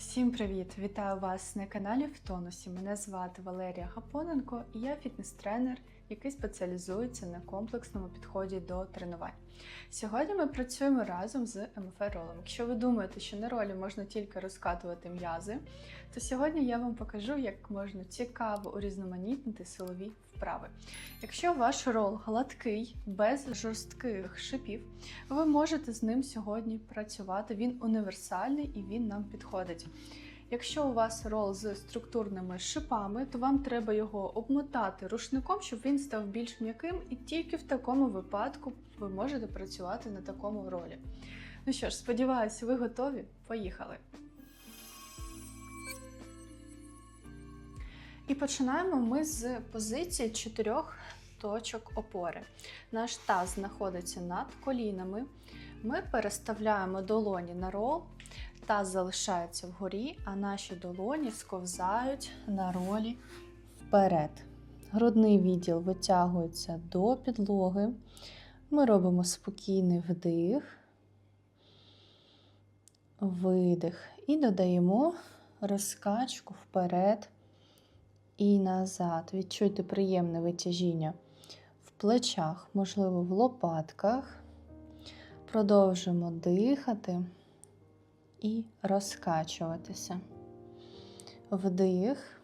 Всім привіт! Вітаю вас на каналі в тонусі. Мене звати Валерія Гапоненко і я фітнес-тренер, який спеціалізується на комплексному підході до тренувань. Сьогодні ми працюємо разом з МФР-ролом. Якщо ви думаєте, що на ролі можна тільки розкатувати м'язи, то сьогодні я вам покажу, як можна цікаво урізноманітнити силові вправи. Якщо ваш рол гладкий, без жорстких шипів, ви можете з ним сьогодні працювати. Він універсальний і він нам підходить. Якщо у вас рол з структурними шипами, то вам треба його обмотати рушником, щоб він став більш м'яким, і тільки в такому випадку ви можете працювати на такому ролі. Ну що ж, сподіваюся, ви готові? Поїхали! І починаємо ми з позиції чотирьох точок опори. Наш таз знаходиться над колінами. Ми переставляємо долоні на рол, таз залишається вгорі, а наші долоні сковзають на ролі вперед. Грудний відділ витягується до підлоги. Ми робимо спокійний вдих, видих і додаємо розкачку вперед і назад. Відчуйте приємне витяжіння в плечах, можливо, в лопатках. Продовжимо дихати і розкачуватися. Вдих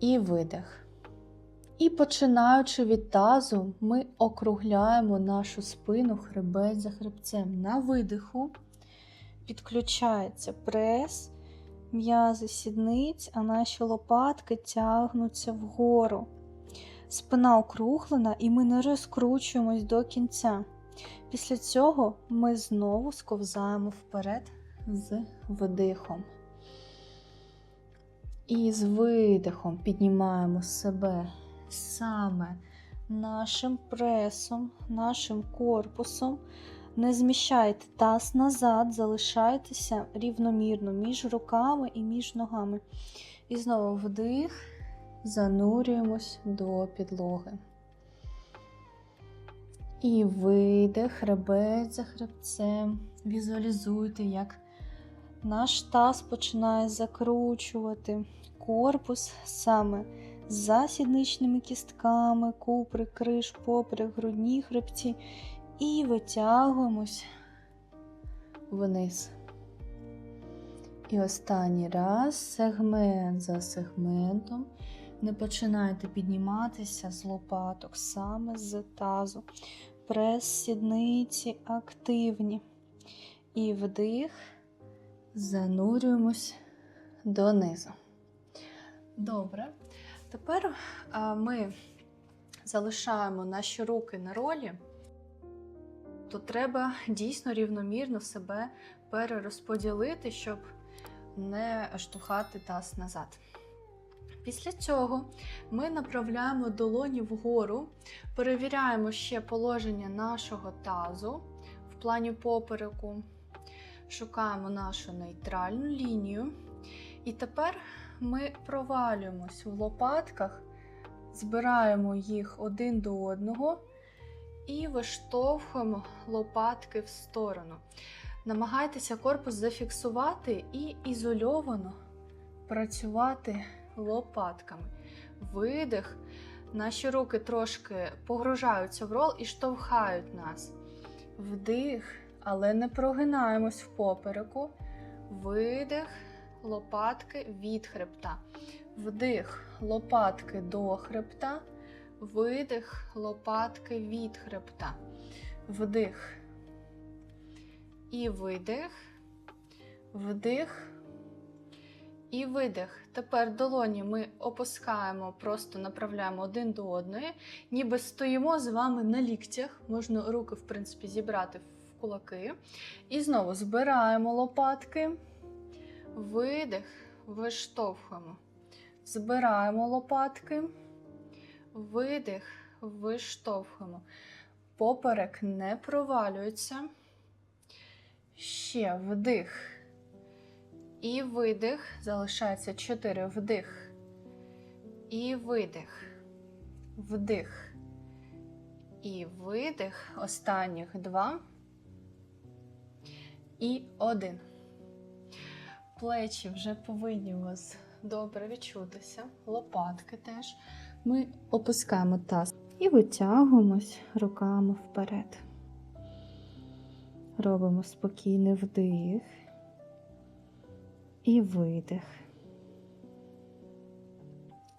і видих. І починаючи від тазу, ми округляємо нашу спину хребець за хребцем. На видиху підключається прес, м'язи сідниць, а наші лопатки тягнуться вгору. Спина округлена, і ми не розкручуємось до кінця. Після цього ми знову сковзаємо вперед з вдихом. І з видихом піднімаємо себе саме нашим пресом, нашим корпусом. Не зміщайте таз назад, залишайтеся рівномірно між руками і між ногами. І знову вдих, занурюємось до підлоги. І видих, хребець за хребцем. Візуалізуйте, як наш таз починає закручувати корпус саме за сідничними кістками, купри, криш, поперек, грудні хребці. І витягуємось вниз. І останній раз сегмент за сегментом. Не починайте підніматися з лопаток, саме з тазу. Прес сідниці активні. І вдих, занурюємось донизу. Добре. Тепер ми залишаємо наші руки на ролі, то треба дійсно рівномірно себе перерозподілити, щоб не штовхати таз назад. Після цього ми направляємо долоні вгору, перевіряємо ще положення нашого тазу в плані попереку, шукаємо нашу нейтральну лінію. І тепер ми провалюємось в лопатках, збираємо їх один до одного і виштовхуємо лопатки в сторону. Намагайтеся корпус зафіксувати і ізольовано працювати лопатками. Видих. Наші руки трошки погружаються в рол і штовхають нас. Вдих, але не прогинаємось в попереку. Видих, лопатки від хребта. Вдих, лопатки до хребта. Видих, лопатки від хребта. Вдих. І видих. Вдих. І видих. Тепер долоні ми опускаємо, просто направляємо один до одної, ніби стоїмо з вами на ліктях. Можна руки, в принципі, зібрати в кулаки. І знову збираємо лопатки. Видих, виштовхуємо. Збираємо лопатки. Видих, виштовхуємо. Поперек не провалюється. Ще вдих. І видих. Залишається 4. Вдих. І видих. Вдих. І видих. Останніх два. І один. Плечі вже повинні у вас добре відчутися, лопатки теж. Ми опускаємо таз і витягуємось руками вперед. Робимо спокійний вдих і видих.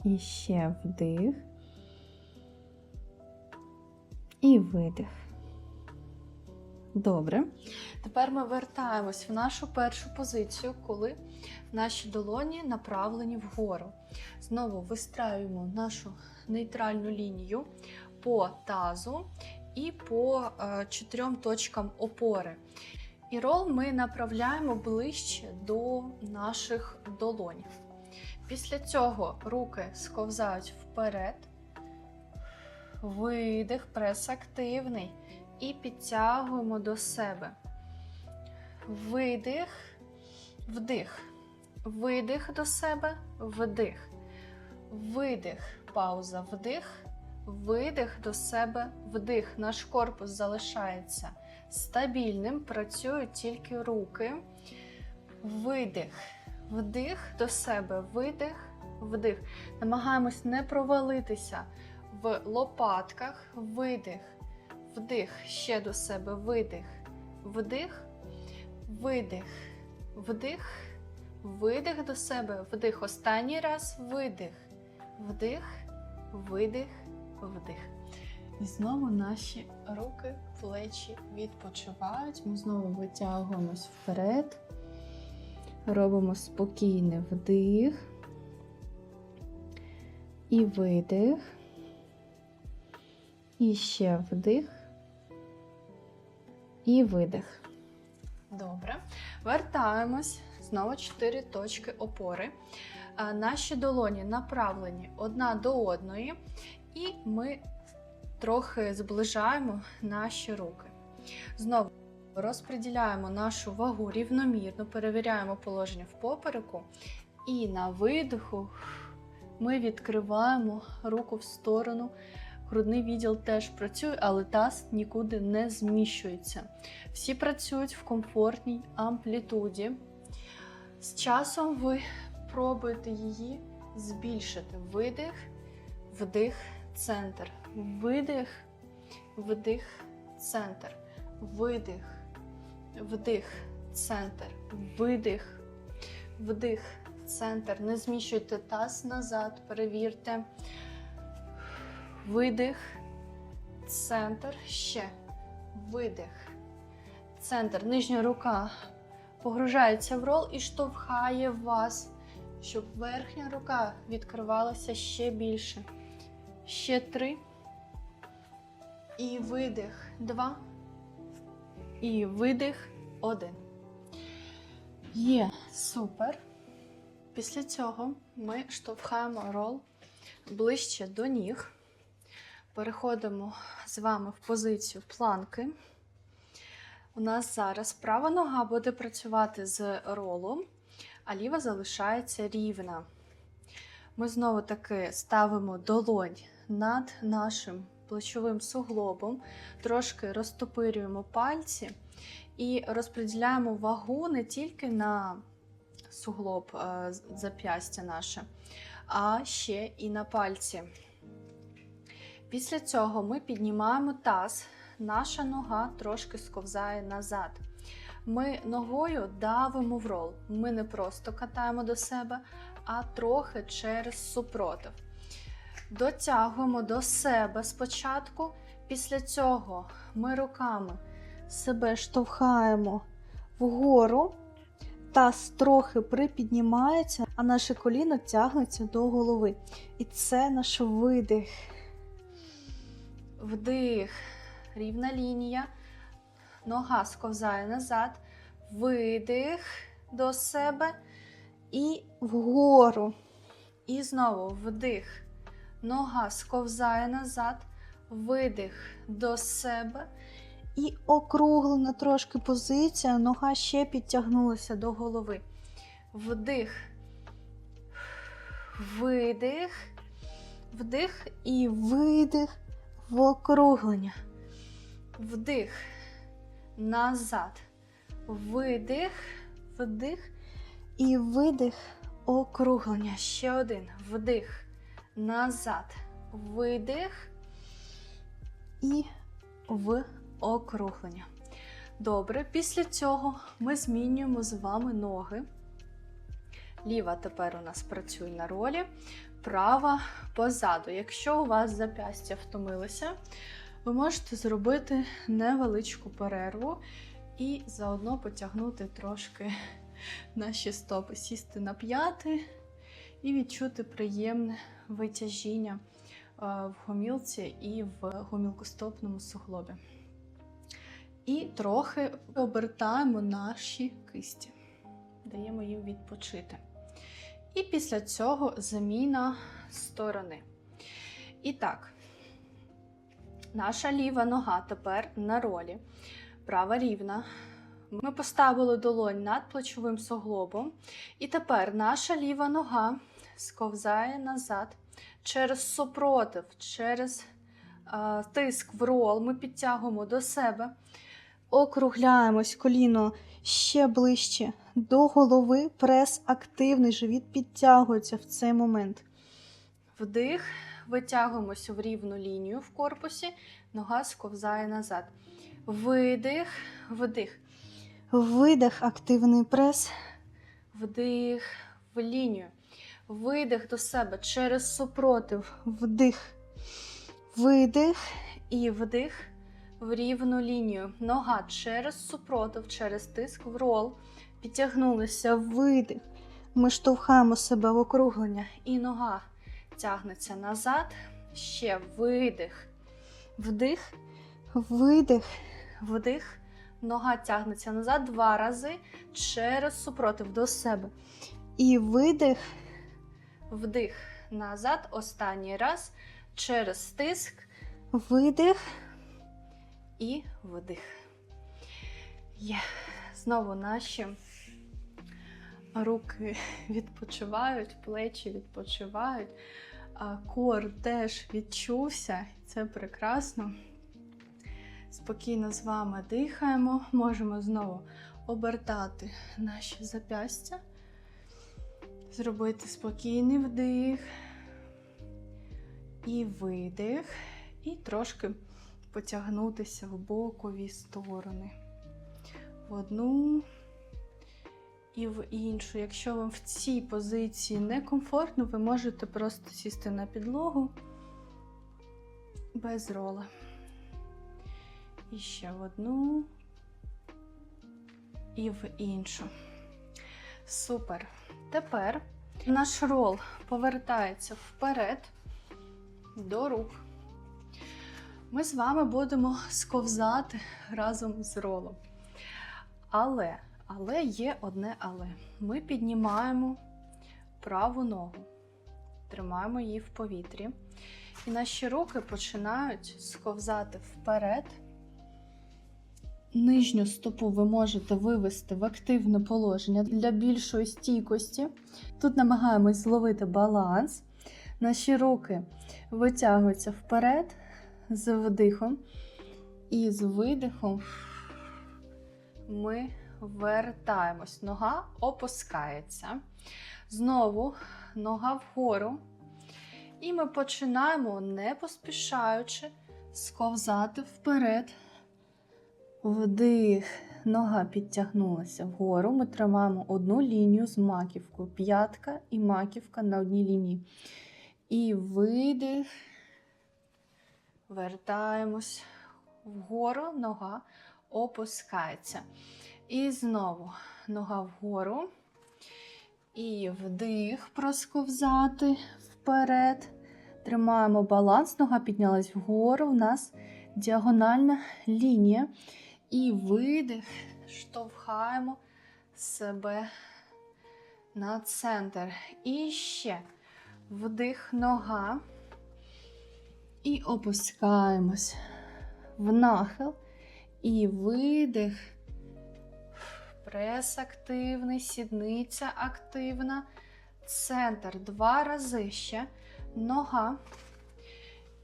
І ще вдих і видих. Добре. Тепер ми вертаємось в нашу першу позицію, коли наші долоні направлені вгору. Знову вистраюємо нашу нейтральну лінію по тазу і по е, чотирьом точкам опори. І рол ми направляємо ближче до наших долонів. Після цього руки сковзають вперед, видих, прес активний. І підтягуємо до себе. Видих, вдих, видих до себе, вдих, видих, пауза, вдих, видих до себе, вдих. Наш корпус залишається стабільним, працюють тільки руки. Видих, вдих до себе, видих, вдих. Намагаємось не провалитися в лопатках, видих. Вдих, ще до себе, видих, вдих, видих, вдих, видих до себе, вдих. Останній раз. Видих, вдих, видих, вдих. І знову наші руки, плечі відпочивають. Ми знову витягуємось вперед. Робимо спокійний вдих і видих. І ще вдих і видих. Добре. Вертаємось. Знову чотири точки опори. Наші долоні направлені одна до одної, і ми трохи зближаємо наші руки. Знову розподіляємо нашу вагу рівномірно, перевіряємо положення в попереку. І на видиху ми відкриваємо руку в сторону. Грудний відділ теж працює, але таз нікуди не зміщується. Всі працюють в комфортній амплітуді. З часом ви пробуєте її збільшити. Видих, вдих, центр. Видих, вдих, центр. Видих, вдих, центр. Видих, вдих, центр. Не зміщуйте таз назад, перевірте. Видих, центр, ще. Видих. Центр. Нижня рука погружається в рол і штовхає вас, щоб верхня рука відкривалася ще більше. Ще три. І видих. Два. І видих. Один. Є. Супер. Після цього ми штовхаємо рол ближче до ніг. Переходимо з вами в позицію планки. У нас зараз права нога буде працювати з ролом, а ліва залишається рівна. Ми знову таки ставимо долонь над нашим плечовим суглобом, трошки розтопирюємо пальці і розподіляємо вагу не тільки на суглоб е, зап'ястя наше, а ще і на пальці. Після цього ми піднімаємо таз, наша нога трошки сковзає назад. Ми ногою давимо в рол. Ми не просто катаємо до себе, а трохи через супротив. Дотягуємо до себе спочатку. Після цього ми руками себе штовхаємо вгору, таз трохи припіднімається, а наше коліно тягнеться до голови. І це наш видих. Вдих, рівна лінія. Нога сковзає назад. Видих до себе і вгору. І знову вдих. Нога сковзає назад. Видих до себе. І округлена трошки позиція. Нога ще підтягнулася до голови. Вдих. Видих. Вдих і видих в округлення. Вдих. Назад. Видих, вдих І видих, округлення. Ще один. Вдих. Назад. Видих. І в округлення. Добре, після цього ми змінюємо з вами ноги. Ліва тепер у нас працює на ролі, права позаду. Якщо у вас запястя втомилося, ви можете зробити невеличку перерву і заодно потягнути трошки наші стопи, сісти на п'яти і відчути приємне витяжіння е, в гомілці і в гомілкостопному суглобі. І трохи обертаємо наші кисті, даємо їм відпочити. І після цього заміна сторони. І так, наша ліва нога тепер на ролі, права рівна. Ми поставили долонь над плечовим суглобом. І тепер наша ліва нога сковзає назад через супротив, через е, тиск в рол. Ми підтягуємо до себе. Округляємось коліно ще ближче до голови. Прес активний, живіт підтягується в цей момент. Вдих, витягуємося в рівну лінію в корпусі, нога сковзає назад. Видих, вдих. Видих, активний прес. Вдих в лінію. Видих до себе через супротив. Вдих. Видих і вдих в рівну лінію. Нога через супротив, через тиск в рол. Підтягнулися, видих. Ми штовхаємо себе в округлення. І нога тягнеться назад. Ще видих. Вдих, видих, вдих. Нога тягнеться назад два рази через супротив до себе. І видих, вдих назад. Останній раз через тиск. Видих і вдих. Є. Знову наші руки відпочивають, плечі відпочивають, кор теж відчувся. Це прекрасно. Спокійно з вами дихаємо, можемо знову обертати наші запястя, зробити спокійний вдих і видих, і трошки потягнутися в бокові сторони. В одну і в іншу. Якщо вам в цій позиції некомфортно, ви можете просто сісти на підлогу без рола. І ще в одну і в іншу. Супер. Тепер наш рол повертається вперед до рук. Ми з вами будемо сковзати разом з ролом. Але, але є одне але. Ми піднімаємо праву ногу, тримаємо її в повітрі. І наші руки починають сковзати вперед. Нижню стопу ви можете вивести в активне положення для більшої стійкості. Тут намагаємось зловити баланс. Наші руки витягуються вперед з вдихом. І з видихом ми вертаємось. Нога опускається. Знову нога вгору. І ми починаємо, не поспішаючи, сковзати вперед. Вдих, нога підтягнулася вгору. Ми тримаємо одну лінію з маківкою. П'ятка і маківка на одній лінії. І видих. Вертаємось вгору, нога опускається. І знову нога вгору. І вдих, просковзати вперед. Тримаємо баланс, нога піднялась вгору. У нас діагональна лінія. І видих, штовхаємо себе на центр. І ще вдих, нога. І опускаємось в нахил. І видих. Прес активний, сідниця активна. Центр два рази ще. Нога.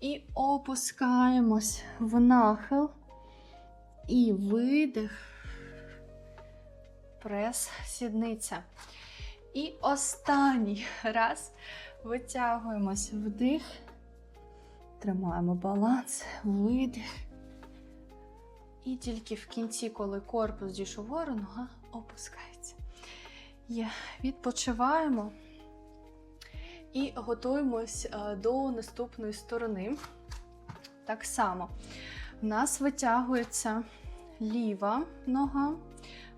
І опускаємось в нахил. І видих. Прес, сідниця. І останній раз витягуємось вдих. Тримаємо баланс, видих. І тільки в кінці, коли корпус дійшов вгору, нога опускається. Є. Відпочиваємо і готуємось е, до наступної сторони. Так само в нас витягується ліва нога.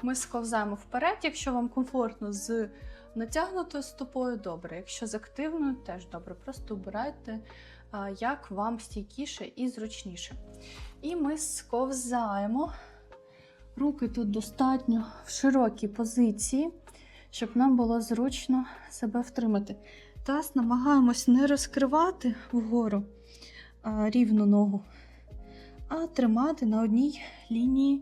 Ми сковзаємо вперед, якщо вам комфортно з натягнутою стопою, добре. Якщо з активною, теж добре. Просто обирайте, е, як вам стійкіше і зручніше. І ми сковзаємо. Руки тут достатньо в широкій позиції, щоб нам було зручно себе втримати. Таз намагаємось не розкривати вгору а, рівну ногу, а тримати на одній лінії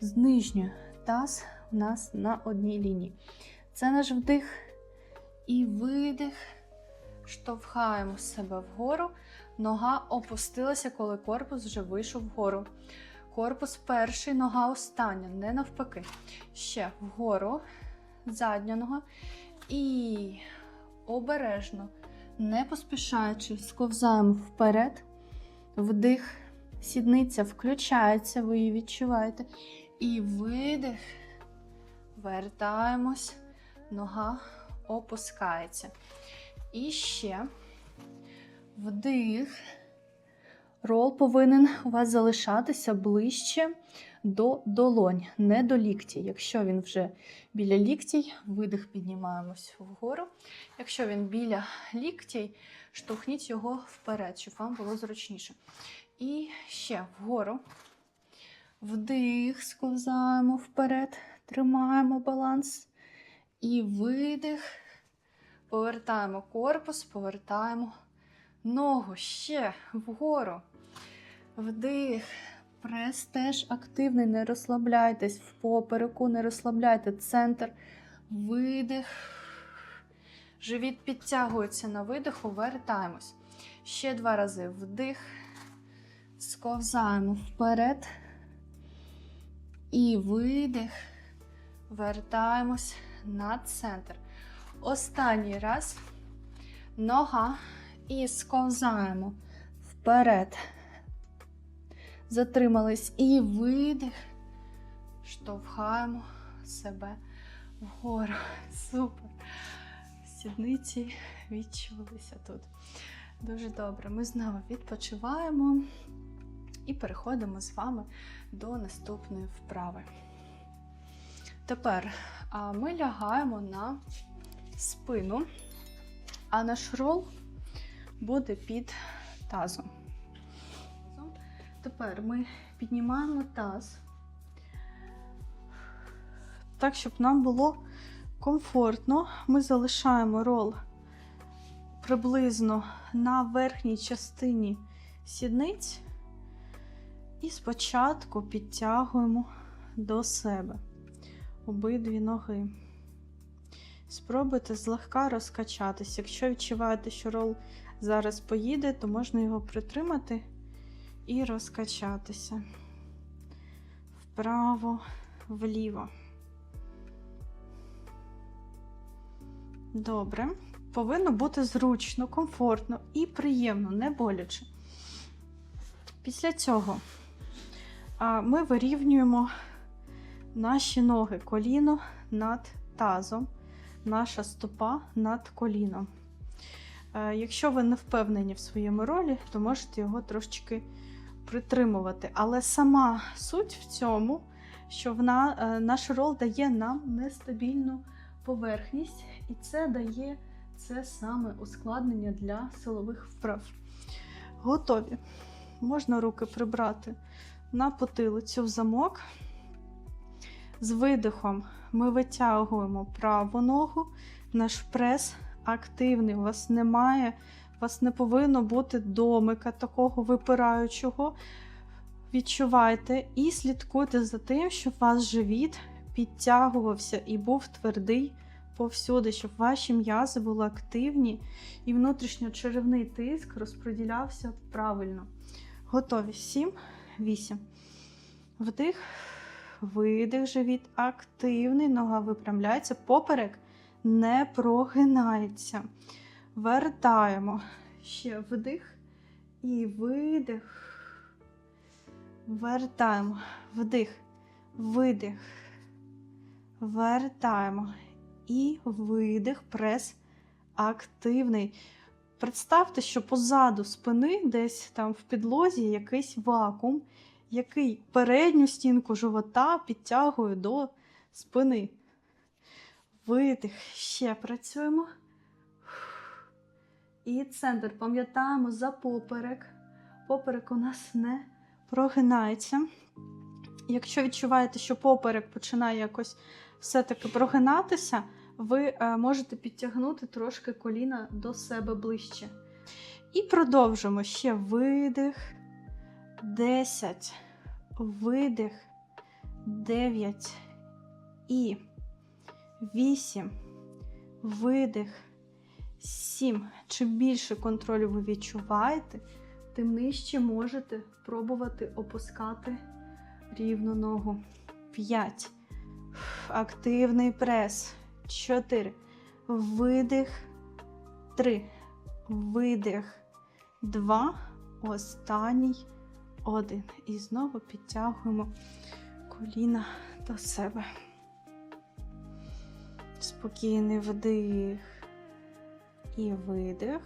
з нижньою. Таз у нас на одній лінії. Це наш вдих і видих. Штовхаємо себе вгору. Нога опустилася, коли корпус вже вийшов вгору. Корпус перший, нога остання, не навпаки. Ще вгору, задня нога. І обережно, не поспішаючи, сковзаємо вперед. Вдих, сідниця включається, ви її відчуваєте. І видих. Вертаємось, нога опускається. І ще вдих. Рол повинен у вас залишатися ближче до долонь, не до лікті. Якщо він вже біля ліктій, видих піднімаємось вгору. Якщо він біля ліктій, штовхніть його вперед, щоб вам було зручніше. І ще вгору. Вдих, сковзаємо вперед, тримаємо баланс. І видих. Повертаємо корпус, повертаємо ногу ще вгору. Вдих. Прес теж активний, не розслабляйтесь в попереку, не розслабляйте центр. Видих. Живіт підтягується на видиху, вертаємось. Ще два рази вдих. Сковзаємо вперед. І видих. Вертаємось на центр. Останній раз. Нога. І сковзаємо вперед. Затримались і видих. Штовхаємо себе вгору. Супер. Сідниці відчулися тут. Дуже добре. Ми знову відпочиваємо і переходимо з вами до наступної вправи. Тепер ми лягаємо на спину, а наш рол буде під тазом. Тепер ми піднімаємо таз так, щоб нам було комфортно. Ми залишаємо рол приблизно на верхній частині сідниць. І спочатку підтягуємо до себе обидві ноги. Спробуйте злегка розкачатись. Якщо відчуваєте, що рол зараз поїде, то можна його притримати і розкачатися вправо, вліво. Добре. Повинно бути зручно, комфортно і приємно, не боляче. Після цього ми вирівнюємо наші ноги коліно над тазом, наша стопа над коліном. Е, якщо ви не впевнені в своєму ролі, то можете його трошечки притримувати. Але сама суть в цьому, що вона, е, наш рол дає нам нестабільну поверхність, і це дає це саме ускладнення для силових вправ. Готові. Можна руки прибрати на потилицю в замок. З видихом ми витягуємо праву ногу, наш прес активний. У вас немає, у вас не повинно бути домика такого випираючого. Відчувайте і слідкуйте за тим, щоб ваш живіт підтягувався і був твердий повсюди, щоб ваші м'язи були активні і внутрішньочеревний тиск розподілявся правильно. Готові. 7, 8. Вдих, видих, живіт активний, нога випрямляється, поперек не прогинається. Вертаємо. Ще вдих і видих. Вертаємо. Вдих, видих. Вертаємо. І видих, прес активний. Представте, що позаду спини, десь там в підлозі, якийсь вакуум, який передню стінку живота підтягує до спини. Видих. Ще працюємо. І центр. Пам'ятаємо за поперек. Поперек у нас не прогинається. Якщо відчуваєте, що поперек починає якось все-таки прогинатися, ви е, можете підтягнути трошки коліна до себе ближче. І продовжимо ще видих. 10, видих, 9 і 8, видих, 7. Чим більше контролю ви відчуваєте, тим нижче можете пробувати опускати рівну ногу. 5. Активний прес. 4. Видих. 3. Видих. 2. Останній. 1. І знову підтягуємо коліна до себе. Спокійний вдих і видих.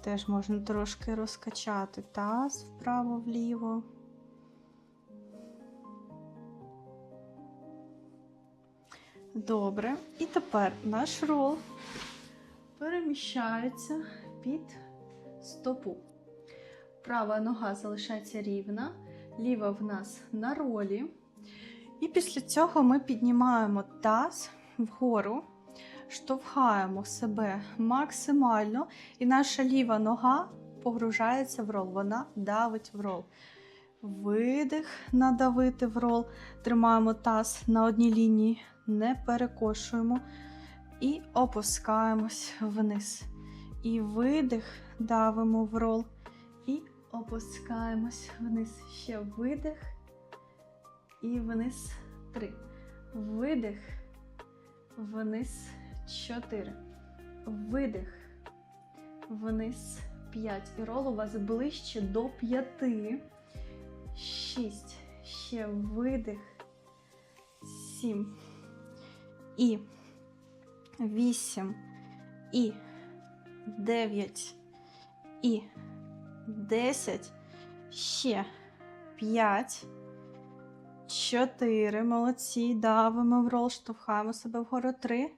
Теж можна трошки розкачати таз вправо-вліво. Добре. І тепер наш рол переміщається під стопу. Права нога залишається рівна, ліва в нас на ролі. І після цього ми піднімаємо таз вгору, штовхаємо себе максимально, і наша ліва нога погружається в рол, вона давить в рол. Видих, надавити в рол, тримаємо таз на одній лінії, не перекошуємо і опускаємось вниз. І видих, давимо в рол, і опускаємось вниз. Ще видих і вниз. Три. Видих, вниз. Чотири. Видих, вниз. П'ять. І рол у вас ближче до п'яти. Шість. Ще видих. Сім. І вісім. І дев'ять. І десять. Ще п'ять. Чотири. Молодці. Давимо в рол, штовхаємо себе вгору. Три.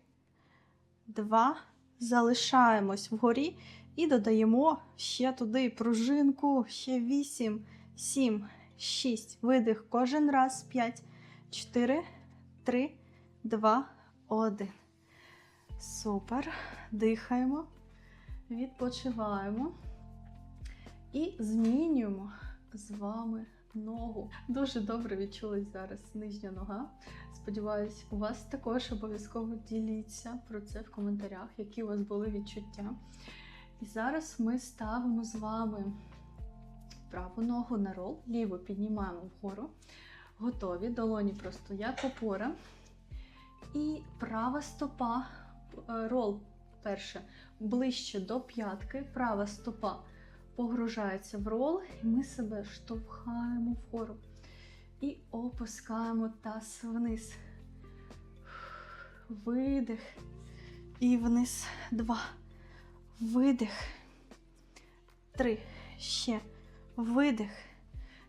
Два. Залишаємось вгорі і додаємо ще туди пружинку. Ще вісім, сім, шість. Видих кожен раз. П'ять, чотири, три, два, один. Супер. Дихаємо. Відпочиваємо. І змінюємо з вами ногу. Дуже добре відчулась зараз нижня нога. Сподіваюсь, у вас також обов'язково діліться про це в коментарях, які у вас були відчуття. І зараз ми ставимо з вами праву ногу на рол, ліву піднімаємо вгору. Готові. Долоні просто як опора. І права стопа, е, рол перше, ближче до п'ятки, права стопа погружається в рол, і ми себе штовхаємо вгору. І опускаємо таз вниз. Видих. І вниз. Два. Видих. Три. Ще. Видих.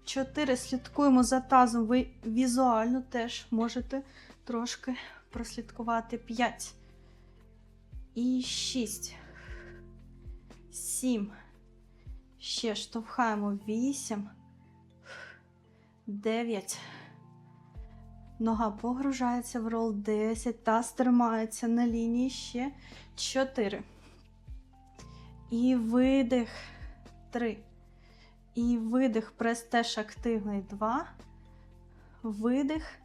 Чотири. Слідкуємо за тазом. Ви візуально теж можете трошки прослідкувати. П'ять. І шість. Сім. Ще штовхаємо. Вісім. Дев'ять. Нога погружається в рол 10. Таз тримається на лінії ще 4. І видих 3. І видих. Прес теж активний 2. Видих.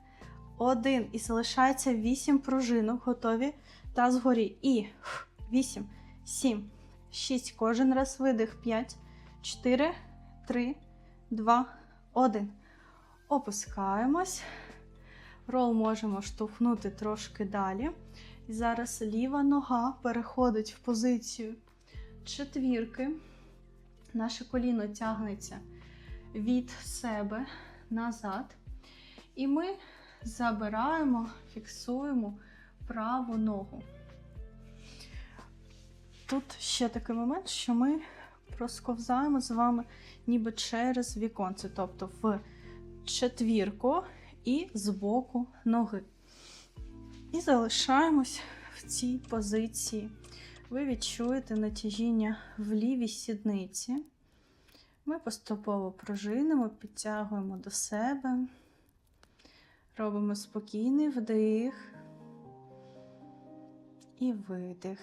1. І залишається 8 пружинок. Готові. Таз згорі. І 8, 7, 6. Кожен раз видих. 5, 4, 3, 2, 1. Опускаємось. Рол можемо штовхнути трошки далі. І зараз ліва нога переходить в позицію четвірки. Наше коліно тягнеться від себе назад. І ми забираємо, фіксуємо праву ногу. Тут ще такий момент, що ми просковзаємо з вами ніби через віконце, тобто в четвірку і з боку ноги. І залишаємось в цій позиції. Ви відчуєте натяжіння в лівій сідниці. Ми поступово пружинимо, підтягуємо до себе, робимо спокійний вдих і видих.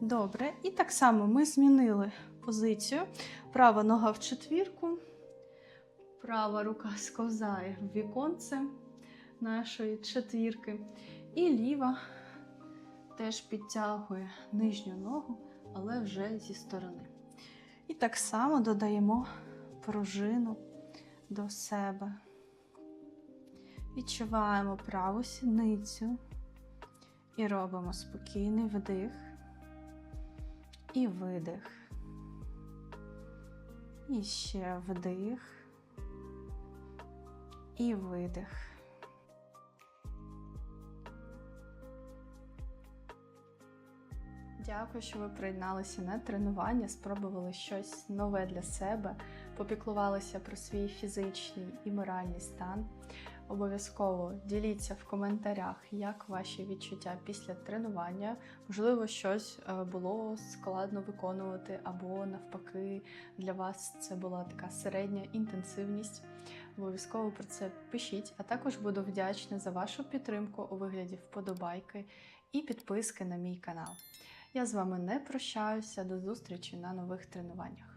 Добре, і так само ми змінили позицію. Права нога в четвірку, права рука сковзає в віконце нашої четвірки, і ліва теж підтягує нижню ногу, але вже зі сторони. І так само додаємо пружину до себе. Відчуваємо праву сідницю і робимо спокійний вдих і видих. І ще вдих і видих. Дякую, що ви приєдналися на тренування, спробували щось нове для себе, попіклувалися про свій фізичний і моральний стан. Обов'язково діліться в коментарях, як ваші відчуття після тренування. Можливо, щось е, було складно виконувати, або навпаки, для вас це була така середня інтенсивність. Обов'язково про це пишіть, а також буду вдячна за вашу підтримку у вигляді вподобайки і підписки на мій канал. Я з вами не прощаюся. До зустрічі на нових тренуваннях.